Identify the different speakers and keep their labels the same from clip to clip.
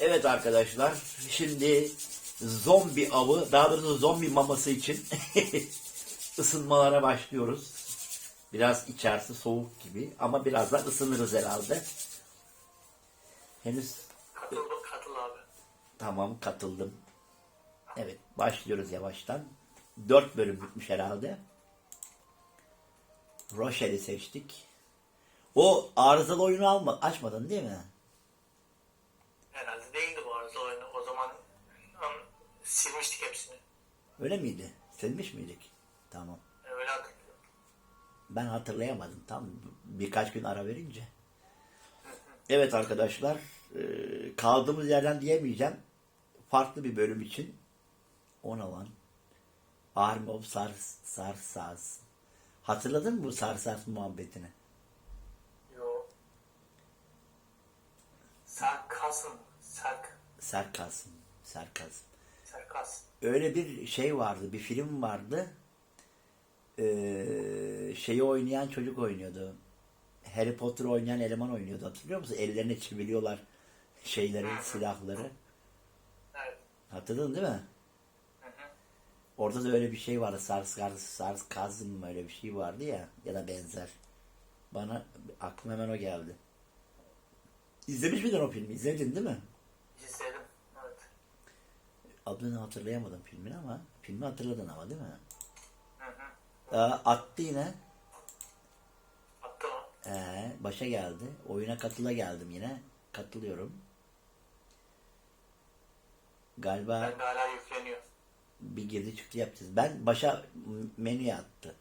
Speaker 1: Evet arkadaşlar, şimdi zombi avı, daha doğrusu zombi maması için ısınmalara başlıyoruz. Biraz içerisi soğuk gibi ama birazdan ısınırız herhalde. Henüz
Speaker 2: Katıl, katıl abi.
Speaker 1: tamam katıldım. Evet, başlıyoruz yavaştan. Dört bölüm bitmiş herhalde. Rochel'i seçtik. O arızalı oyunu alma, açmadın değil mi?
Speaker 2: Herhalde değildi bu arada oyunu. O zaman an, silmiştik hepsini.
Speaker 1: Öyle miydi? Silmiş miydik? Tamam.
Speaker 2: Öyle hatırlıyorum.
Speaker 1: Ben hatırlayamadım tam birkaç gün ara verince. Evet arkadaşlar e, kaldığımız yerden diyemeyeceğim. Farklı bir bölüm için ona lan. Army of Sars, Sarsas. Hatırladın mı bu Sarsas muhabbetini?
Speaker 2: Yo. Sarkasm. Sark.
Speaker 1: Sarkasm. Sarkasm.
Speaker 2: Sarkas.
Speaker 1: Öyle bir şey vardı, bir film vardı. Ee, şeyi oynayan çocuk oynuyordu. Harry Potter oynayan eleman oynuyordu. Hatırlıyor musun? Ellerine çiviliyorlar şeyleri, silahları.
Speaker 2: Evet.
Speaker 1: Hatırladın değil mi?
Speaker 2: Hı hı.
Speaker 1: Orada da öyle bir şey vardı. Sars, Sars, Sars Kazım mı öyle bir şey vardı ya. Ya da benzer. Bana aklıma hemen o geldi. İzlemiş miydin o filmi? İzledin değil mi? Adını hatırlayamadım filmin ama filmi hatırladın ama değil mi?
Speaker 2: Hı hı.
Speaker 1: Aa, attı yine.
Speaker 2: Attı o.
Speaker 1: Ee, başa geldi. Oyuna katıla geldim yine. Katılıyorum. Galiba
Speaker 2: Ben de hala yükleniyor.
Speaker 1: bir girdi çıktı yapacağız. Ben başa menüye attı.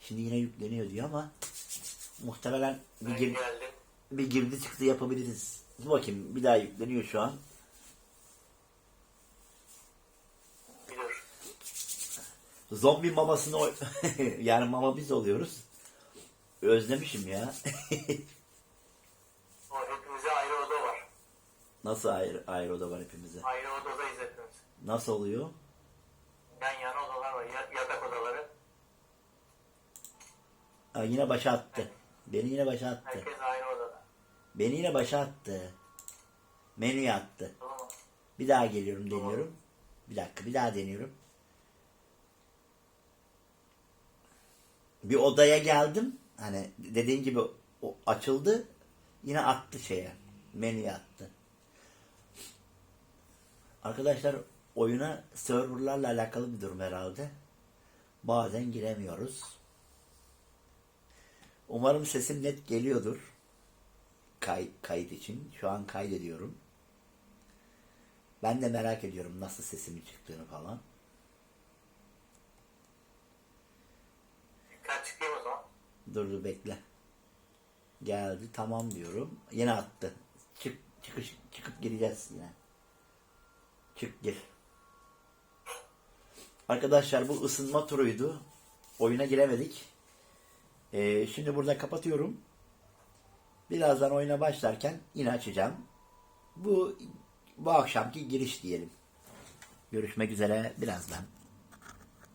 Speaker 1: Şimdi yine yükleniyor diyor ama muhtemelen bir, gir, bir girdi çıktı yapabiliriz. Dur bakayım bir daha yükleniyor şu an. Zombi mamasını yani mama biz oluyoruz. Özlemişim ya.
Speaker 2: O hepimize ayrı oda var.
Speaker 1: Nasıl ayrı, ayrı oda var hepimize?
Speaker 2: Ayrı odadayız hepimiz.
Speaker 1: Nasıl oluyor?
Speaker 2: Yan yana odalar var. ya- Yatak odaları.
Speaker 1: Aa, yine başa attı. Beni yine başa attı.
Speaker 2: Herkes ayrı odada.
Speaker 1: Beni yine başa attı. Menüye attı.
Speaker 2: Tamam?
Speaker 1: Bir daha geliyorum deniyorum. Bir dakika bir daha deniyorum. Bir odaya geldim. Hani dediğin gibi o açıldı. Yine attı şeye. Menüye attı. Arkadaşlar oyuna serverlarla alakalı bir durum herhalde. Bazen giremiyoruz. Umarım sesim net geliyordur. Kay, kayıt için. Şu an kaydediyorum. Ben de merak ediyorum nasıl sesimin çıktığını falan. Dur dur bekle. Geldi tamam diyorum. Yine attı. Çık çıkış çıkıp gireceğiz yine. Çık gir. Arkadaşlar bu ısınma turuydu. Oyuna giremedik. Ee, şimdi burada kapatıyorum. Birazdan oyuna başlarken yine açacağım. Bu bu akşamki giriş diyelim. Görüşmek üzere birazdan.